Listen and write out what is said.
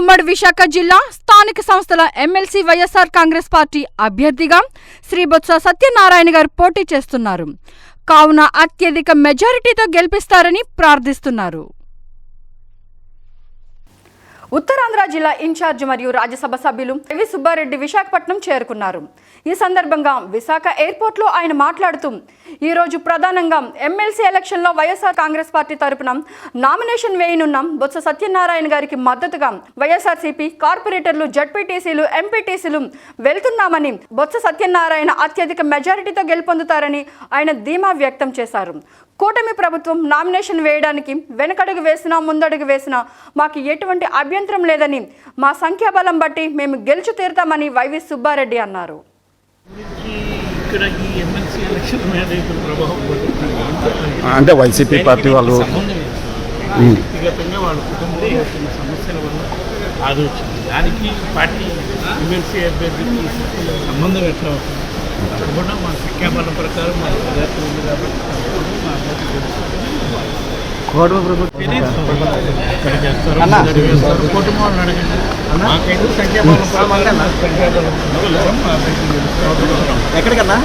ఉమ్మడి విశాఖ జిల్లా స్థానిక సంస్థల ఎమ్మెల్సీ వైఎస్ఆర్ కాంగ్రెస్ పార్టీ అభ్యర్థిగా శ్రీ బొత్స సత్యనారాయణ గారు పోటీ చేస్తున్నారు. కావున అత్యధిక మెజారిటీతో గెలిపిస్తారని ప్రార్థిస్తున్నారు. ఉత్తరాంధ్ర జిల్లా ఇన్ఛార్జ్ మరియు రాజ్యసభ సభ్యులు వి. సుబ్బారెడ్డి విశాఖపట్నం చేరుకున్నారు. ఈ సందర్భంగా విశాఖ ఎయిర్పోర్ట్లో ఆయన మాట్లాడుతూ ఈ రోజు ప్రధానంగా ఎమ్మెల్సీ ఎలక్షన్లో వైఎస్ఆర్ కాంగ్రెస్ పార్టీ తరపున నామినేషన్ వేయనున్న బొత్స సత్యనారాయణ గారికి మద్దతుగా వైఎస్ఆర్సీపీ కార్పొరేటర్లు జడ్పీటీసీలు ఎంపీటీసీలు వెళ్తున్నామని బొత్స సత్యనారాయణ అత్యధిక మెజారిటీతో గెలుపొందుతారని ఆయన ధీమా వ్యక్తం చేశారు. కూటమి ప్రభుత్వం నామినేషన్ వేయడానికి వెనకడుగు వేసినా ముందడుగు వేసినా మాకు ఎటువంటి అభ్యర్థి అభ్యంతరం లేదని మా సంఖ్యాబలం బట్టి మేము గెలుచు తీరుతామని వైవి సుబ్బారెడ్డి అన్నారు. అంటే వైసీపీ పార్టీ వాళ్ళు సంబంధం లేదు. వ్యక్తిగతంగా వాళ్ళ కుటుంబంలో వచ్చిన సమస్యల వల్ల అది వచ్చింది. దానికి పార్టీ ఎమ్మెల్సీ అభ్యర్థికి సంబంధం ఎట్లా అవుతుంది? మా సంఖ్యాబలం ప్రకారం మా ఉంది కాబట్టి తప్పకుండా మా అభ్యర్థి గెలుస్తారని తెలీదు. ఎక్కడ చేస్తారో ముందడుగు వేస్తారో. కుటుంబం వాళ్ళని అడగండి. మాకైతే సంఖ్యాబలం ప్రకారం మా సంఖ్యాబలం. ప్రకారం మా అభ్యర్థి గెలుస్తారు ఎక్కడికన్నా?